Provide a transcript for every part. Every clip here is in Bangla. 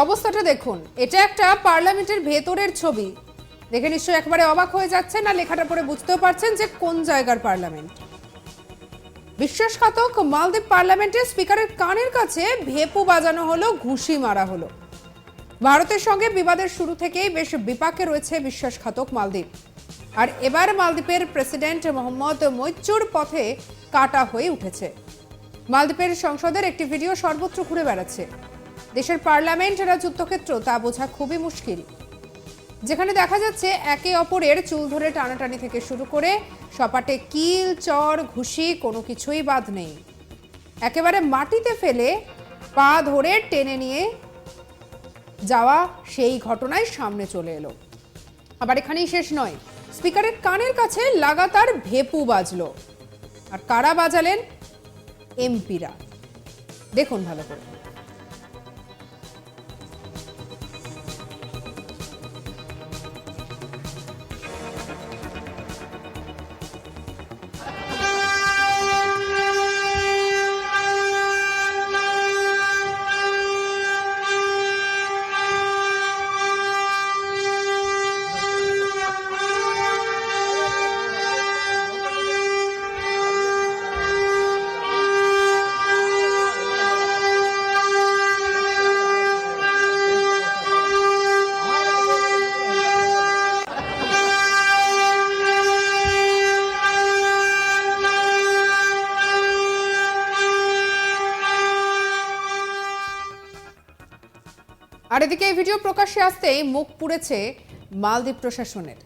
অবস্থাটা দেখুন। এটা একটা পার্লামেন্টের ভেতরের ছবি। দেখে নিশ্চয়ই একেবারে অবাক হয়ে যাচ্ছেন না লেখাটা পড়ে বুঝতেও পারছেন যে কোন জায়গার পার্লামেন্ট। বিশ্বাসঘাতক মালদ্বীপ পার্লামেন্টের স্পিকারের কানের কাছে ভেপু বাজানো হলো, ঘুষি মারা হলো। ভারতের সঙ্গে বিবাদের শুরু থেকেই বেশ বিপাকে রয়েছে বিশ্বাসঘাতক মালদ্বীপ। আর এবার মালদ্বীপের প্রেসিডেন্ট মোহাম্মদ মৈচুর পথে কাটা হয়ে উঠেছে। মালদ্বীপের সংসদের একটি ভিডিও সর্বত্র ঘুরে বেড়াচ্ছে। দেশের পার্লামেন্ট এরা যুদ্ধক্ষেত্র তা বোঝা খুবই মুশকিল। যেখানে দেখা যাচ্ছে, একে অপরের চুল ধরে টানাটানি থেকে শুরু করে সপাটে কিল, চর, ঘুষি, কোনো কিছুই বাদ নেই। একেবারে মাটিতে ফেলে, পা ধরে টেনে নিয়ে যাওয়া সেই ঘটনায় সামনে চলে এলো। আবার এখানেই শেষ নয়, স্পিকারের কানের কাছে লাগাতার ভেপু বাজলো। আর কারা বাজালেন? এমপিরা। দেখুন ভালো করে। আর এদিকে এই ভিডিও প্রকাশ্যে আসতেই মুখ পুড়েছে মালদ্বীপ প্রশাসনের।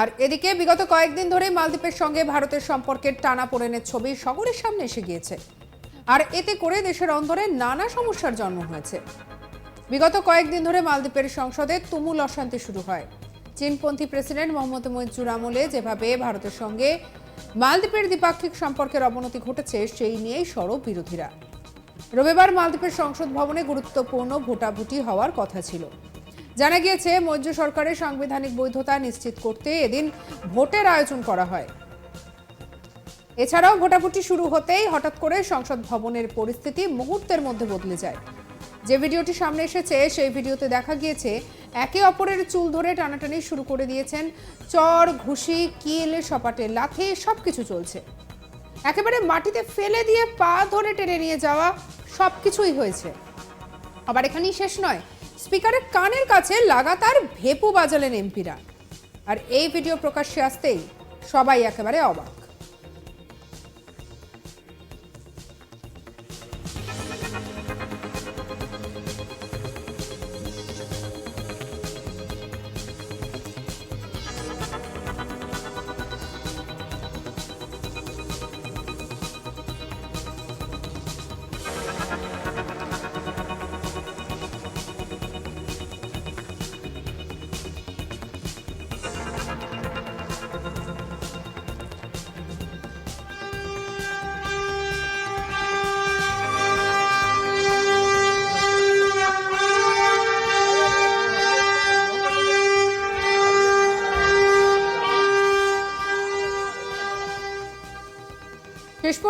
আর এদিকে বিগত কয়েকদিন ধরেই মালদ্বীপের সঙ্গে ভারতের সম্পর্কের টানা পোড়েনের ছবি সকলের সামনে এসে গিয়েছে। আর এতে করে দেশের অন্তরে নানা সমস্যার জন্ম হয়েছে। বিগত কয়েকদিন ধরে মালদ্বীপের সংসদে তুমুল অশান্তি শুরু হয়। চীনপন্থী প্রেসিডেন্ট মোহাম্মদ মইজুর আমলে যেভাবে ভারতের সঙ্গে মালদ্বীপের দ্বিপাক্ষিক সম্পর্কের অবনতি ঘটেছে, সেই নিয়েই সরব বিরোধীরা। রবিবার মালদ্বীপের সংসদ ভবনে গুরুত্বপূর্ণ ভোটাভুটি হওয়ার কথা ছিল। জানা গিয়েছে মৈত্র সরকারের সাংবিধানিক বৈধতা নিশ্চিত করতে এদিন ভোটের আয়োজন করা হয়। এছাড়াও ভোটাভুটি শুরু হতেই হঠাৎ করে সংসদ ভবনের পরিস্থিতি মুহূর্তের মধ্যে বদলে যায়। যে ভিডিওটি সামনে এসেছে, সেই ভিডিওতে দেখা গিয়েছে, একে অপরের চুল ধরে টানাটানি শুরু করে দিয়েছেন। চর, ঘুষি, কিল সপাটে লাথি, সবকিছু চলছে। একেবারে মাটিতে ফেলে দিয়ে পা ধরে টেনে নিয়ে যাওয়া সব কিছুই হয়েছে। আবার এখানেই শেষ নয়, স্পিকারের কানের কাছে লাগাতার ভেপু বাজালেন এমপিরা। আর এই ভিডিও প্রকাশ্যে আসতেই সবাই একেবারে অবাক।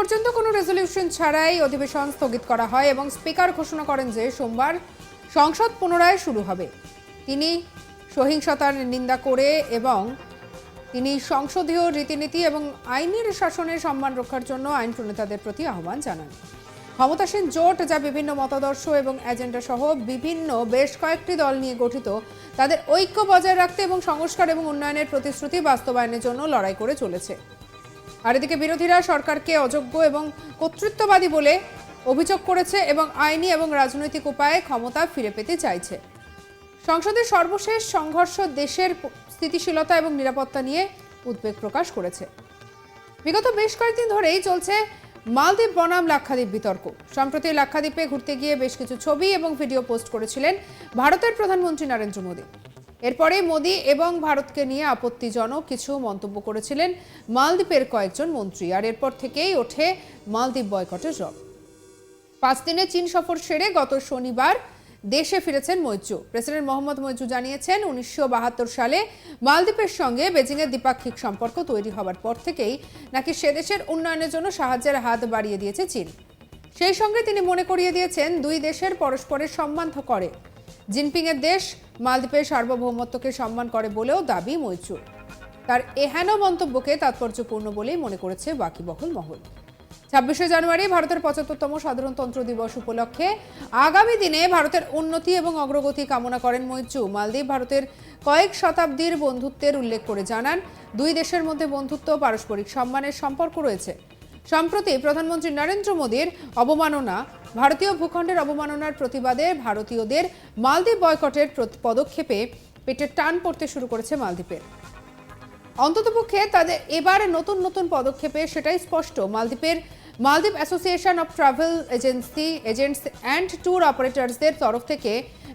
পর্যন্ত কোনো রেজলিউশন ছাড়াই অধিবেশন স্থগিত করা হয় এবং স্পিকার ঘোষণা করেন যে সোমবার সংসদ পুনরায় শুরু হবে। তিনি সহিংসতার নিন্দা করে এবং তিনি সংসদীয় রীতিনীতি এবং আইনের শাসনের সম্মান রক্ষার জন্য আইন প্রণেতাদের প্রতি আহ্বান জানান। ক্ষমতাসীন জোট, যা বিভিন্ন মতাদর্শ এবং এজেন্ডা সহ বিভিন্ন বেশ কয়েকটি দল নিয়ে গঠিত, তাদের ঐক্য বজায় রাখতে এবং সংস্কার এবং উন্নয়নের প্রতিশ্রুতি বাস্তবায়নের জন্য লড়াই করে চলেছে। আর এদিকে বিরোধীরা সরকারকে অযোগ্য এবং কর্তৃত্ববাদী বলে অভিযোগ করেছে এবং আইনি এবং রাজনৈতিক উপায়ে ক্ষমতা ফিরে পেতে চাইছে। সংসদের সর্বশেষ সংঘর্ষ দেশের স্থিতিশীলতা এবং নিরাপত্তা নিয়ে উদ্বেগ প্রকাশ করেছে। বিগত বেশ কয়েকদিন ধরেই চলছে মালদ্বীপ বনাম লাক্ষাদ্বীপ বিতর্ক। সম্প্রতি লাক্ষাদ্বীপে ঘুরতে গিয়ে বেশ কিছু ছবি এবং ভিডিও পোস্ট করেছিলেন ভারতের প্রধানমন্ত্রী নরেন্দ্র মোদী। এরপরে মোদী এবং ভারতকে নিয়ে আপত্তিজনক কিছু মন্তব্য করেছিলেন মালদ্বীপের কয়েকজন মন্ত্রী, আর এরপর থেকেই ওঠে মালদ্বীপ বয়কটের জব। পাঁচ দিনে চীন সফর সেরে গত শনিবার দেশে ফিরেছেন মৈত্র। প্রেসিডেন্ট মোহাম্মদ মৈত্র জানিয়েছেন, উনিশশো বাহাত্তর সালে মালদ্বীপের সঙ্গে বেজিংয়ের দ্বিপাক্ষিক সম্পর্ক তৈরি হওয়ার পর থেকেই নাকি সে দেশের উন্নয়নের জন্য সাহায্যের হাত বাড়িয়ে দিয়েছে চীন। সেই সঙ্গে তিনি মনে করিয়ে দিয়েছেন, দুই দেশের পরস্পরের সম্মান করে। জিনপিংয়ের দেশ মালদ্বীপের সার্বভৌমত্বকে সম্মান করে বলেও দাবি মৈচুর। তার এহেন মন্তব্যকে তাৎপর্যপূর্ণ বলেই মনে করেছে বাকিবহল মহল। ছাব্বিশে জানুয়ারি ভারতের পঁচাত্তরতম সাধারণতন্ত্র দিবস উপলক্ষে আগামী দিনে ভারতের উন্নতি এবং অগ্রগতি কামনা করেন মৈচু মালদ্বীপ ভারতের কয়েক শতাব্দীর বন্ধুত্বের উল্লেখ করে জানান, দুই দেশের মধ্যে বন্ধুত্ব পারস্পরিক সম্মানের সম্পর্ক রয়েছে। সম্প্রতি প্রধানমন্ত্রী নরেন্দ্র মোদীর অবমাননা ভারতীয় ভূখণ্ডের অবমাননার প্রতিবাদে ভারতীয়দের মালদ্বীপ বয়কটের পদক্ষেপে পেটের টান পড়তে শুরু করেছে মালদ্বীপের। অন্ততপক্ষে তাদের এবারে নতুন নতুন পদক্ষেপে সেটাই স্পষ্ট। মালদ্বীপের, Maldives association of travel agency agents and tour অপারেটরসদের তরফ থেকে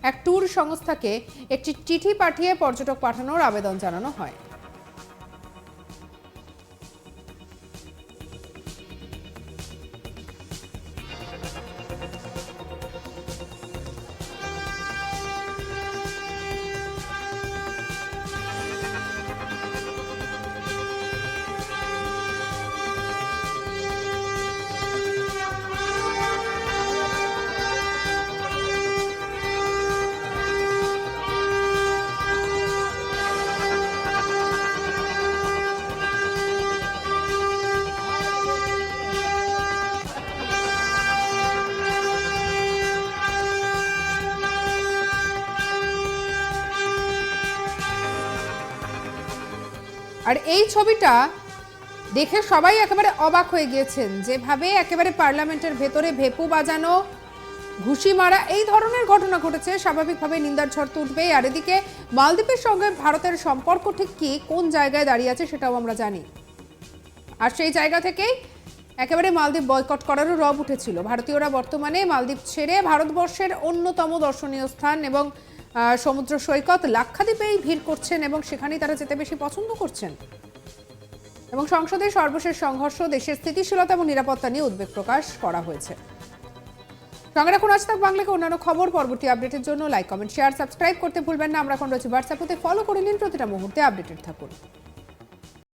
এক ট্যুর সংস্থাকে একটি চিঠি পাঠিয়ে পর্যটক পাঠানোর আবেদন জানানো হয়। আর এই ছবিটা দেখে সবাই একেবারে অবাক হয়ে গিয়েছেন, যেভাবে একেবারে পার্লামেন্টের ভেতরে ভেপু বাজানো, ঘুষি মারা, এই ধরনের ঘটনা ঘটেছে। স্বাভাবিকভাবে নিন্দার ঝড় তো উঠবেই। আর এদিকে মালদ্বীপের সঙ্গে ভারতের সম্পর্ক ঠিক কি, কোন জায়গায় দাঁড়িয়ে আছে সেটাও আমরা জানি। আর সেই জায়গা থেকেই একেবারে মালদ্বীপ বয়কট করারও রব উঠেছিল। ভারতীয়রা বর্তমানে মালদ্বীপ ছেড়ে ভারতবর্ষের অন্যতম দর্শনীয় স্থান এবং সমুদ্র সৈকত লাক্ষাদ্বীপেই ভিড় করছেন এবং সেখানেই তারা যেতে বেশি পছন্দ করছেন। এবং সংসদে সর্বশেষ সংঘর্ষ, দেশের স্থিতিশীলতা এবং নিরাপত্তা নিয়ে উদ্বেগ প্রকাশ করা হয়েছে। সঙ্গে রাখুন, আজ তাক বাংলাকে অন্যান্য খবর, পরবর্তী আপডেটের জন্য লাইক কমেন্ট শেয়ার সাবস্ক্রাইব করতে ভুলবেন না। আমরা এখন রয়েছে হোয়াটসঅ্যাপতে ফলো করে নিন, প্রতিটা মুহূর্তে আপডেটেড থাকুন।